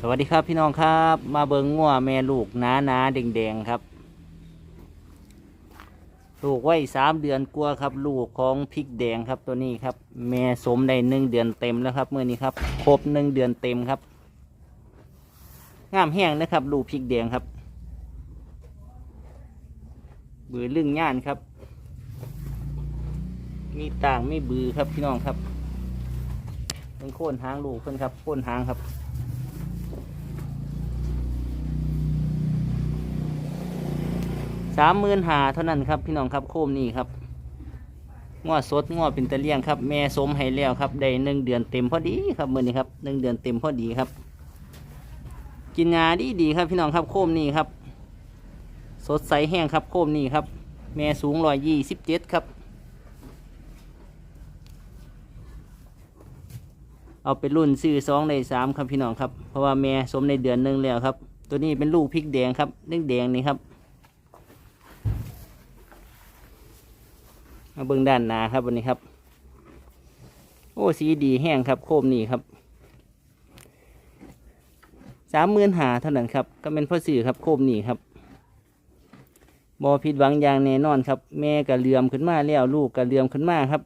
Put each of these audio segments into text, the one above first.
สวัสดีครับพี่น้องครับ มาเบิงงัวแม่ลูกหนาหนาๆแดงครับ ลูกไว้สามเดือนกลัวครับ ลูกของพริกแดงครับตัวนี้ครับ แม่สมได้หนึ่งเดือนเต็มแล้วครับเมื่อนี้ครับครบหนึ่งเดือนเต็มครับงามแห้งนะครับ ลูกพริกแดงครับ บือลึงย่านครับ มีต่างไม่บือครับพี่น้องครับเป็นโค่นหางลูกเพิ่นครับโค่นหางครับ สามหมื่นหาเท่านั้นครับพี่น้องครับโคมนี่ครับง้อสดง้อเป็นตะเลียงครับแม่สมให้แล้วครับได้หนึ่งเดือนเต็มพอดีครับมือนี้ครับหนึ่งเดือนเต็มพอดีครับ กินงาดีดีครับพี่น้องครับโคมนี่ครับ สดใสแห้งครับโคมนี่ครับ แม่สูงร้อยยี่สิบเจ็ดครับ เอาเป็นรุ่นซื้อสองในสามครับพี่น้องครับเพราะว่าแม่สมในเดือนหนึ่งแล้วครับ ตัวนี้เป็นลูกพริกแดงครับเรื่องแดงนี่ครับ มาเบื้องด้านหนาครับวันนี้ครับ โอ้สีดีแห้งครับ โคมนี่ครับสามหมื่นหาเท่านั้นครับ ก็เป็นพ่อสื่อครับโคมนี่ครับบอผิดหวังอย่างแน่นอนครับ แม่กระเลือมขึ้นมาแล้วลูกกระเลือมขึ้นมาครับ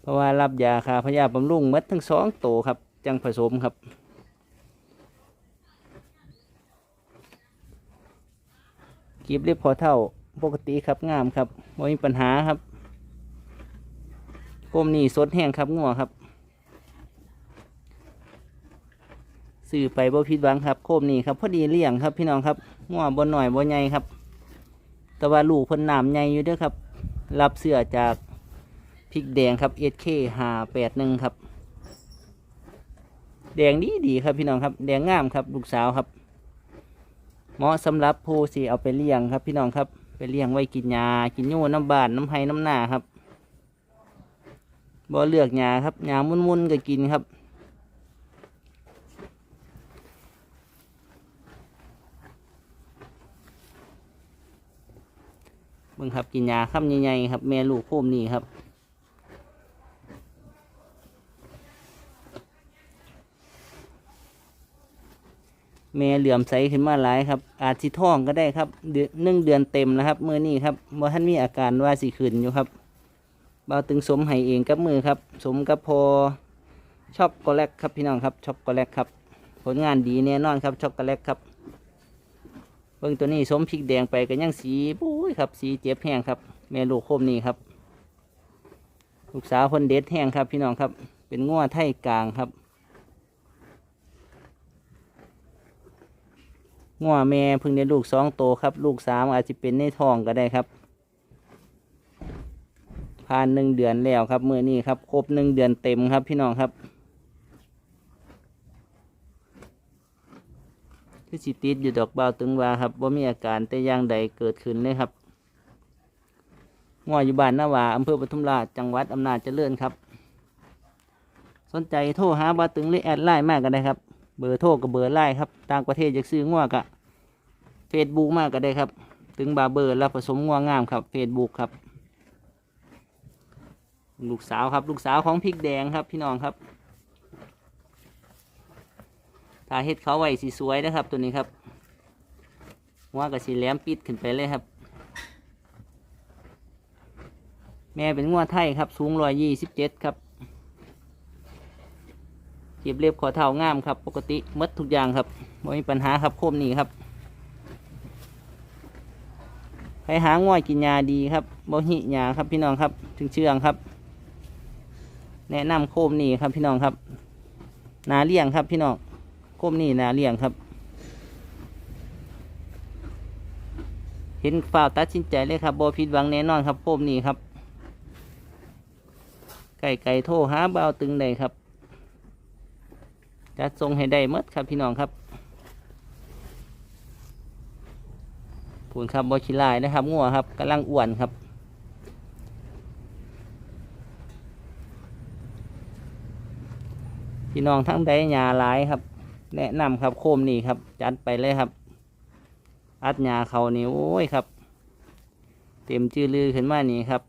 เพราะว่ารับยาคาพยาบำรุงมัดทั้งสองโตครับ จังผสมครับกีบเรียบพอเท่า ปกติครับงามครับไม่มีปัญหาครับก้มนี่สดแห้งครับงัวครับสื่อไปบ่ผิดหวังครับ โคมนี่ครับพอดีเลี้ยงครับพี่น้องครับงัวบนหน่อยบนใหญ่ครับ แต่ว่าลูกเพิ่นน้ำใหญ่อยู่เด้วยครับ รับเสื้อจากพริกแดงครับเอเคหาแปดหนึ่งครับ แดงดีดีครับพี่น้องครับ แดงงามครับ ลูกสาวครับ เหมาะสำหรับผู้สิเอาไปเลี้ยงครับพี่น้องครับ เลี้ยงไว้กินยากินยูน้ำบานน้ำไห้น้ำหน้าครับบ่เลือกยาครับยามุนๆก็กินครับเบิ่งครับกินยาคำใหญ่ๆครับ แม่ลูกโคมนี่ครับ แม่เหลื่อมใสขึ้นมาหลายครับ อาจสิท้องก็ได้ครับเดือนหนึ่งเดือนเต็มนะครับมือนี้ครับบ่ท่านมีอาการว่าสิขึ้นอยู่ครับเบาตึงสมให้เองกับมือครับ สมกับพอช็อกโกแลตครับพี่น้องครับช็อกโกแลตครับ ผลงานดีแน่นอนครับช็อกโกแลตครับเบิ่งตัวนี้สมพริกแดงไปก็ยังสีปุ้ยครับสีเจ็บแห้งครับ แม่ลูกโคมนี่ครับ ลูกสาวคนเด็ดแห้งครับพี่น้องครับ เป็นง้อไทยกลางครับ งัวแม่พิ่งได้ลูกสองโตครับ ลูกสามอาจจะเป็นในท้องก็ได้ครับ ผ่านหนึ่งเดือนแล้วครับเมื่อนี้ครับครบหนึ่งเดือนเต็มครับพี่น้องครับคือสิติดอยู่ดอกเบาตึงวาครับว่ามีอาการแต่ย่างใดเกิดขึ้นเลยครับงัวอยู่บ้านนาวาอำเภอปทุมราชจังหวัดอำนาจเจริญครับ สนใจโทรหาบาตึงหรือแอดไลน์มากก็ได้ครับ เบอร์โทรกับเบอร์ไลน์ครับ ต่างประเทศอยากซื้องัวกะ เฟซบุ๊กมากก็ได้ครับ ถึงบาเบอร์รับผสมงัวงามครับเฟซบุ๊กครับ ลูกสาวครับลูกสาวของพริกแดงครับพี่น้องครับถ้าเฮ็ดเขาไว้สีสวยนะครับ ตัวนี้ครับงัวกับสีแหลมปิดขึ้นไปเลยครับ แม่เป็นงัวไทยครับ สูงร้อยยี่สิบเจ็ดครับเก็บเรียบขอเท้างามครับ ปกติหมดทุกอย่างครับไม่มีปัญหาครับโคมนี่ครับใคร หาง่อยกินยาดีครับบ่หิยาครับพี่น้องครับ ถึงเชื่องครับ แนะนำโคมนี่ครับพี่น้องครับ นาเลี้ยงครับพี่น้องโคมนี่นาเลี้ยงครับ เห็นฝ่าวตัดสินใจเลยครับบ่ผิดหวังแน่นอนครับโคมนี่ครับ ไก่ไก่โทรหาเบาตึงเลยครับจัดทรงให้ได้หมดครับพี่น้องครับ ผูนครับบอชิลายนะครับงัวครับกำลังอ้วนครับพี่น้องทั้งใดหยาหลายครับ แนะนำครับโคมนี่ครับ จัดไปเลยครับ อัดหยาเขานี่โอ้ยครับ เต็มจื้อลือขึ้นมานี่ครับ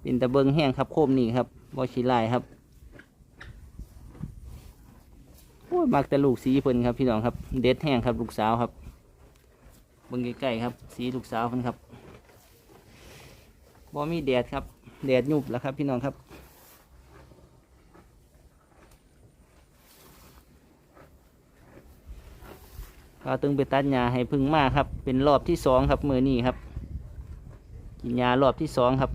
เป็นตะเบิงแห้งครับโคมนี่ครับบอชิลายครับโอ้ยมักแต่ลูกสีเพิ่นครับพี่น้องครับ เด็ดแห้งครับลูกสาวครับ เบิ่งใกล้ๆครับ สีลูกสาวเพิ่นครับบ่มีแดดครับ แดดยุบแล้วครับพี่น้องครับก็ตึงไปตัดหญ้าให้พึ่งมาครับ เป็นรอบที่สองครับมือนี้ครับ กินยารอบที่สองครับ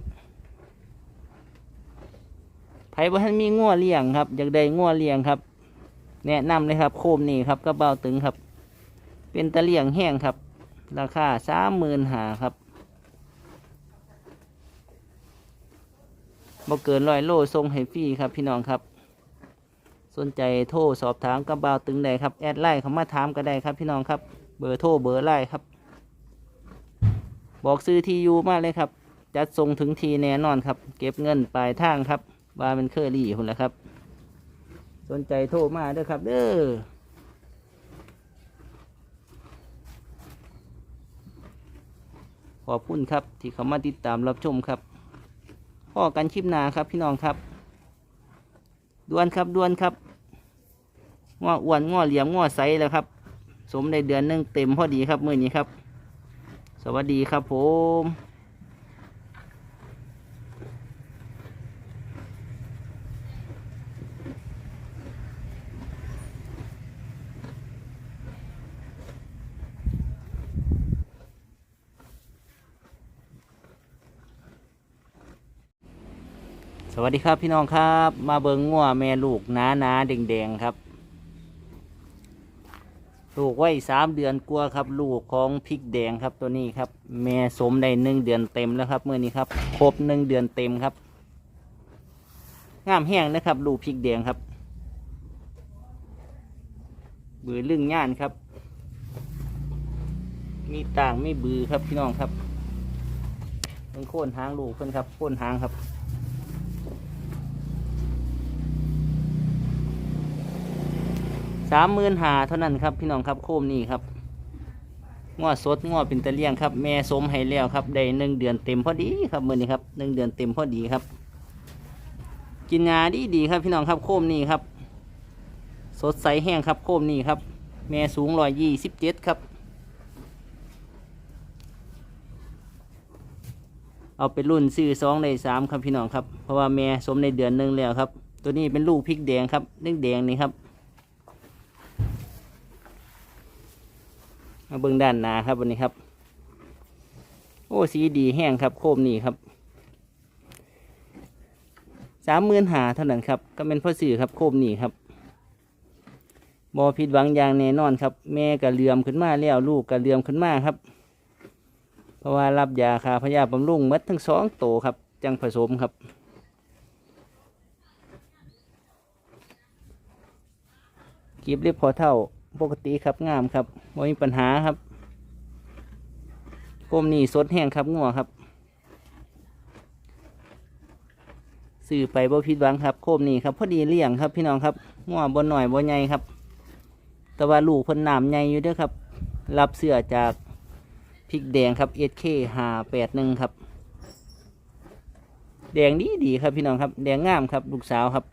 ไผบ่ทันมีงัวเลี้ยงครับอยากได้งัวเลี้ยงครับ แนะนำเลยครับ โคมนี่ครับกระเบ้าตึงครับ เป็นตะเลี่ยงแห้งครับ ราคาสามหมื่นหาครับบ่เกินร้อยโลทรงให้ฟรีครับพี่น้องครับ สนใจโทรสอบถามกระบ้าตึงได้ครับ แอดไลน์เข้ามาถามก็ได้ครับพี่น้องครับ เบอร์โทรเบอร์ไลน์ครับ บอกซื้อทียูมาเลยครับ จัดส่งถึงทีแน่นอนครับ เก็บเงินปลายทางครับว่าเป็นเคอรี่คนละครับ สนใจโทรมาเด้อครับเด้อ ขอบคุณครับ ที่เข้ามาติดตามรับชมครับพ่อกันคลิปหนาครับพี่น้องครับด้วนครับด้วนครับง้ออ้วนง้อเหลี่ยมง้อใสแล้วครับ สมในเดือนหนึงเต็มพอดีครับมือนี้ครับ สวัสดีครับผม สวัสดีครับพี่น้องครับ มาเบิงงัวแม่ลูกหนาหนาๆแดงครับ ลูกไว้สามเดือนกลัวครับ ลูกของพริกแดงครับตัวนี้ครับ แม่สมได้หนึ่งเดือนเต็มแล้วครับเมื่อนี้ครับครบหนึ่งเดือนเต็มครับงามแห้งนะครับ ลูกพริกแดงครับบือลึงย่านครับ มีต่างไม่บือครับพี่น้องครับเป็นโค่นหางลูกเพิ่นครับโค่นหางครับ สามหมื่นหาเท่านั้นครับพี่น้องครับโคมนี่ครับง้อสดง้อเป็นตะเลียงครับ แม่สมให้แล้วครับได้หนึ่งเดือนเต็มพอดีครับเมื่อนี้ครับหนึ่งเดือนเต็มพอดีครับ กินงาดีดีครับพี่น้องครับโคมนี่ครับ สดใสแห้งครับโคมนี่ครับ แม่สูงร้อยยี่สิบเจ็ดครับ เอาเป็นรุ่นซื้อสองในสามครับพี่น้องครับเพราะว่าแม่สมในเดือนหนึ่งแล้วครับ ตัวนี้เป็นลูกพริกแดงครับเรื่องแดงนี่ครับ มาเบิ่งด้านหนาครับวันนี้ครับ โอ้สีดีแห้งครับ โคมนี่ครับสามหมื่นหาเท่านั้นครับ ก็เป็นพ่อสื่อครับโคมนี่ครับบอผิดหวังอย่างแน่นอนครับ แม่กระเลือมขึ้นมาแล้วลูกกระเลือมขึ้นมาครับ เพราะว่ารับยาคาพยาบำรุงมัดทั้งสองโตครับ จังผสมครับกีบเรียบพอเท่า ปกติครับงามครับไม่มีปัญหาครับก้มนี่สดแห้งครับงัวครับสื่อไปบ่ผิดหวังครับโคมนี่ครับพอดีเลี้ยงครับ พี่น้องครับงัวบนหน่อยบนใหญ่ครับ แต่ว่าลูกพิ่นน้ำใหญ่อยู่เด้วยครับ รับเสื้อจากพริกแดงครับเอเคหาแปดหนึ่งครับ แดงดีดีครับพี่น้องครับ แดงงามครับลูกสาวครับ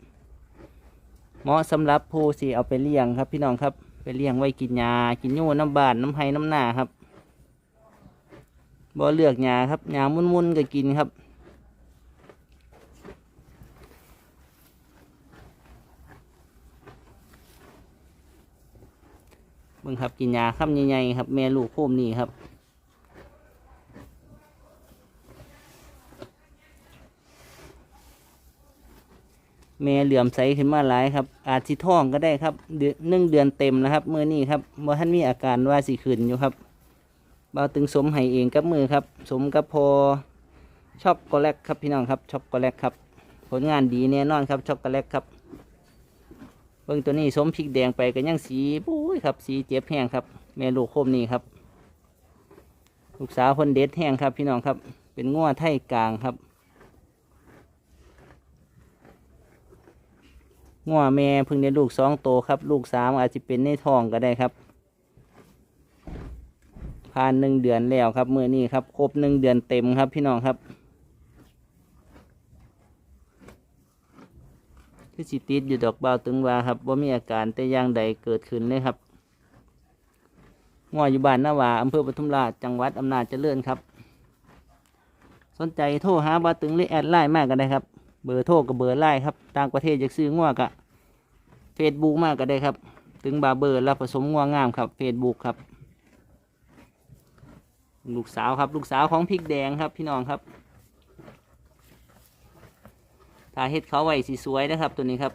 เหมาะสำหรับผู้สิเอาไปเลี้ยงครับพี่น้องครับ ไปเลี้ยงไว้กินยากินยูน้ำบานน้ำไห้น้ำหน้าครับบ่เลือกยาครับยามุนๆก็กินครับเบิ่งครับกินยาคำใหญ่ๆครับ แม่ลูกโคมนี่ครับ แม่เหลื่อมใสขึ้นมาหลายครับ อาจสิท้องก็ได้ครับเดือนหนึ่งเดือนเต็มนะครับมือนี้ครับบ่อท่านมีอาการว่าสิขึ้นอยู่ครับเบาตึงสมให้เองกับมือครับ สมกับพอช็อกโกแลตครับพี่น้องครับช็อกโกแลตครับ ผลงานดีแน่นอนครับช็อกโกแลตครับเบิ่งตัวนี้สมพริกแดงไปก็ยังสีปุ้ยครับ สีเจ็บแห้งครับ แม่ลูกโคมนี่ครับลูกสาวคนเด็ดแห้งครับพี่น้องครับ เป็นง้อไทยกลางครับ งัวแม่เพิ่งได้ลูกสองโตครับ ลูกสามอาจจะเป็นในท้องก็ได้ครับ ผ่านหนึ่งเดือนแล้วครับเมื่อนี้ครับ ครบหนึ่งเดือนเต็มครับพี่น้องครับคือสิติดอยู่ดอกเบาตึงวาครับว่ามีอาการแต่ย่างใดเกิดขึ้นเลยครับงัวอยู่บ้านนาวาอำเภอปทุมราชจังหวัดอำนาจเจริญครับ สนใจโทรหาบาตึงหรือแอดไลน์มากกันได้ครับ เบอร์โทรกับเบอร์ไลน์ครับ ต่างประเทศอยากซื้องัวกะเฟซบุ๊กมากก็ได้ครับ ถึงบาเบอร์รับผสมงัวงามครับเฟซบุ๊กครับ ลูกสาวครับ ลูกสาวของพริกแดงครับพี่น้องครับถ้าเฮ็ดเขาไว้สีสวยนะครับ ตัวนี้ครับ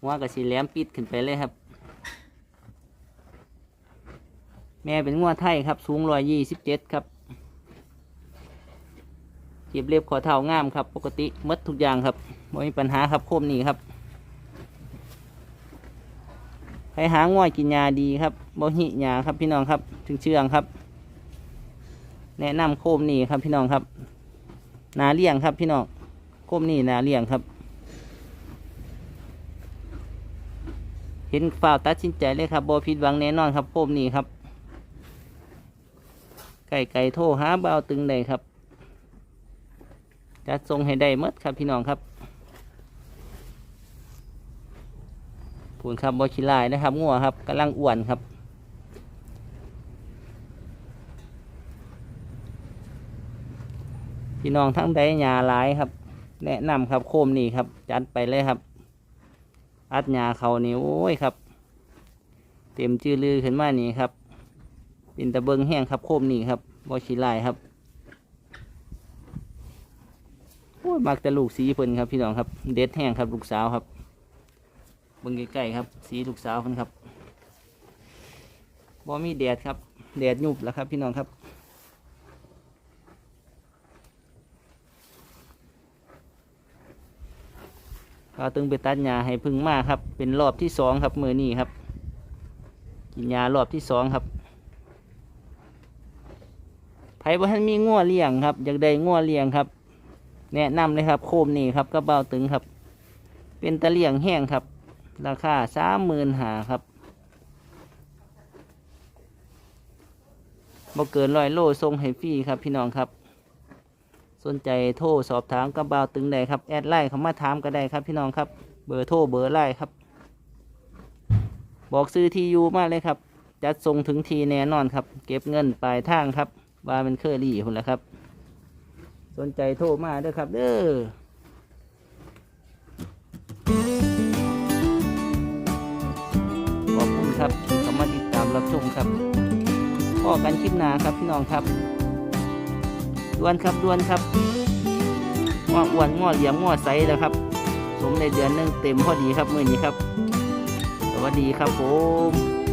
หัวกับสีแหลมปิดขึ้นไปเลยครับ แม่เป็นงัวไทยครับ สูงร้อยยี่สิบเจ็ดครับ เก็บเล็บขอเท้างามครับ ปกติหมดทุกอย่างครับไม่มีปัญหาครับโคมนี่ครับไปหาง่อยกินยาดีครับบ่หิยาครับพี่น้องครับถึงเชื่องครับ แนะนำโคมนี่ครับพี่น้องครับนาเลี้ยงครับพี่น้องโคมนี่นาเลี้ยงครับ เห็นฝ่าวตัดสินใจเลยครับบ่ผิดหวังแน่นอนครับโคมนี่ครับไก่ไก่โทรหาเบาตึงได้ครับ จัดทรงให้ได้หมดครับพี่น้องครับผูนครับบอชิลายนะครับงัวครับกำลังอ้วนครับพี่น้องทั้งใดหยาหลายครับ แนะนำครับโคมนี่ครับ จัดไปเลยครับ อัดหยาเขานี่โอ้ยครับ เต็มจื้อลือขึ้นมานี่ครับเป็นตะเบิงแห้งครับโคมนี่ครับบอชิลายครับ โอ้ยมักแต่ลูกสีเพิ่นครับพี่น้องครับ เด็ดแห้งครับลูกสาวครับเบิ่งใกล้ๆครับ สีลูกสาวเพิ่นครับบอมีแดดครับแดดยุบแล้วครับพี่น้องครับเราตึงไปตัดหญ้าให้พึ่งมาครับ เป็นรอบที่สองครับมือนี้ครับ กินยารอบที่สองครับไผบ่ทันมีงัวเลี้ยงครับอยากได้งัวเลี้ยงครับ แนะนำเลยครับ โคมนี่ครับกระเบ้าตึงครับ เป็นตะเลียงแห้งครับ ราคาสามหมื่นหาครับบ่เกินร้อยโลทรงให้ฟรีครับพี่น้องครับ สนใจโทรสอบถามกระเบ้าตึงได้ครับ แอดไลน์เข้ามาถามก็ได้ครับพี่น้องครับ เบอร์โทรเบอร์ไลน์ครับ บอกซื้อทียูมาเลยครับจัดส่งถึงทีแน่นอนครับ เก็บเงินปลายทางครับว่าเป็นเคอรี่คุณแหละครับ สนใจโทรมาเด้อครับเด้อขอบคุณครับที่เข้ามาติดตามรับชมครับพ่อกันคลิปหน้าครับพี่น้องครับด่วนครับด่วนครับง้ออ้วนง้อเหลี่ยมง้อใสแล้วครับ สมในเดือนนึงเต็มพอดีครับมื่อนี้ครับ สวัสดีครับผม